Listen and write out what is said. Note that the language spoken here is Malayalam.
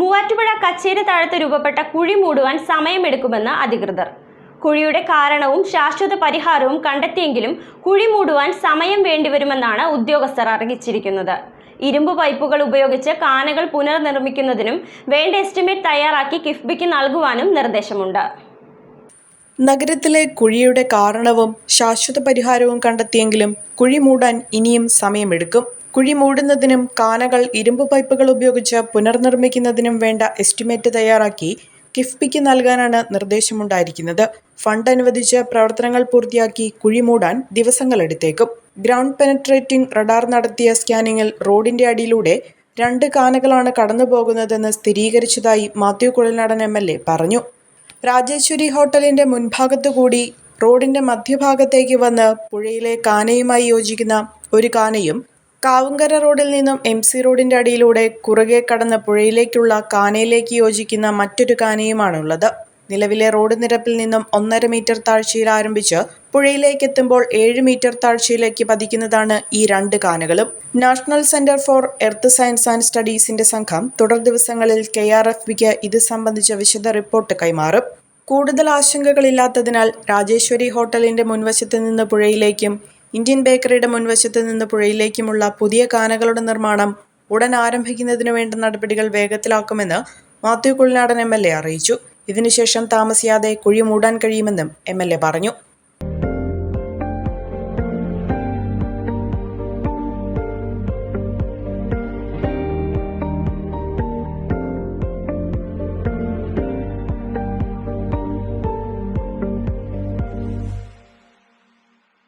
മൂവാറ്റുപുഴ കച്ചേരി താഴത്ത് രൂപപ്പെട്ട കുഴി മൂടുവാൻ സമയമെടുക്കുമെന്ന് അധികൃതർ. കുഴിയുടെ കാരണവും ശാശ്വത പരിഹാരവും കണ്ടെത്തിയെങ്കിലും കുഴി മൂടുവാൻ സമയം വേണ്ടിവരുമെന്നാണ് ഉദ്യോഗസ്ഥർ അറിയിച്ചിരിക്കുന്നത്. ഇരുമ്പ് പൈപ്പുകൾ ഉപയോഗിച്ച് കാനകൾ പുനർനിർമ്മിക്കുന്നതിനും വേണ്ട എസ്റ്റിമേറ്റ് തയ്യാറാക്കി കിഫ്ബിക്ക് നൽകുവാനും നിർദ്ദേശമുണ്ട്. നഗരത്തിലെ കുഴിയുടെ കാരണവും ശാശ്വത പരിഹാരവും കണ്ടെത്തിയെങ്കിലും കുഴി മൂടാൻ ഇനിയും സമയമെടുക്കും. കുഴി മൂടുന്നതിനും കാനകൾ ഇരുമ്പ് പൈപ്പുകൾ ഉപയോഗിച്ച് പുനർനിർമ്മിക്കുന്നതിനും വേണ്ട എസ്റ്റിമേറ്റ് തയ്യാറാക്കി കിഫ്ബിക്ക് നൽകാനാണ് നിർദ്ദേശമുണ്ടായിരിക്കുന്നത്. ഫണ്ട് അനുവദിച്ച് പ്രവർത്തനങ്ങൾ പൂർത്തിയാക്കി കുഴി മൂടാൻ ദിവസങ്ങളെടുത്തേക്കും. ഗ്രൗണ്ട് പെനട്രേറ്റിംഗ് റഡാർ നടത്തിയ സ്കാനിങ്ങിൽ റോഡിന്റെ അടിയിലൂടെ രണ്ട് കാനകളാണ് കടന്നുപോകുന്നതെന്ന് സ്ഥിരീകരിച്ചതായി Mathew Kuzhalnadan M L A പറഞ്ഞു. രാജേശ്വരി ഹോട്ടലിന്റെ മുൻഭാഗത്തുകൂടി റോഡിന്റെ മധ്യഭാഗത്തേക്ക് വന്ന് പുഴയിലെ കാനയുമായി യോജിക്കുന്ന ഒരു കാനയും കാവുങ്കര റോഡിൽ നിന്നും എം സി റോഡിന്റെ അടിയിലൂടെ കുറുകെ കടന്ന പുഴയിലേക്കുള്ള കാനയിലേക്ക് യോജിക്കുന്ന മറ്റൊരു കാനയുമാണുള്ളത്. നിലവിലെ റോഡ് നിരപ്പിൽ നിന്നും ഒന്നര മീറ്റർ താഴ്ചയിൽ ആരംഭിച്ച് പുഴയിലേക്ക് എത്തുമ്പോൾ ഏഴ് മീറ്റർ താഴ്ചയിലേക്ക് പതിക്കുന്നതാണ് ഈ രണ്ട് കാനകളും. National Centre for Earth Science and സ്റ്റഡീസിന്റെ സംഘം തുടർ ദിവസങ്ങളിൽ കെ ആർ എഫ് ബിക്ക് ഇത് സംബന്ധിച്ച വിശദ റിപ്പോർട്ട് കൈമാറും. കൂടുതൽ ആശങ്കകളില്ലാത്തതിനാൽ രാജേശ്വരി ഹോട്ടലിന്റെ മുൻവശത്ത് നിന്ന് പുഴയിലേക്കും ഇന്ത്യൻ ബേക്കറിയുടെ മുൻവശത്ത് നിന്ന് പുഴയിലേക്കുമുള്ള പുതിയ കാനകളുടെ നിർമ്മാണം ഉടൻ ആരംഭിക്കുന്നതിനു വേണ്ട നടപടികൾ വേഗത്തിലാക്കുമെന്ന് Mathew Kuzhalnadan M L A അറിയിച്ചു. ഇതിനുശേഷം താമസിയാതെ കുഴി മൂടാൻ കഴിയുമെന്നും എം എൽ എ പറഞ്ഞു.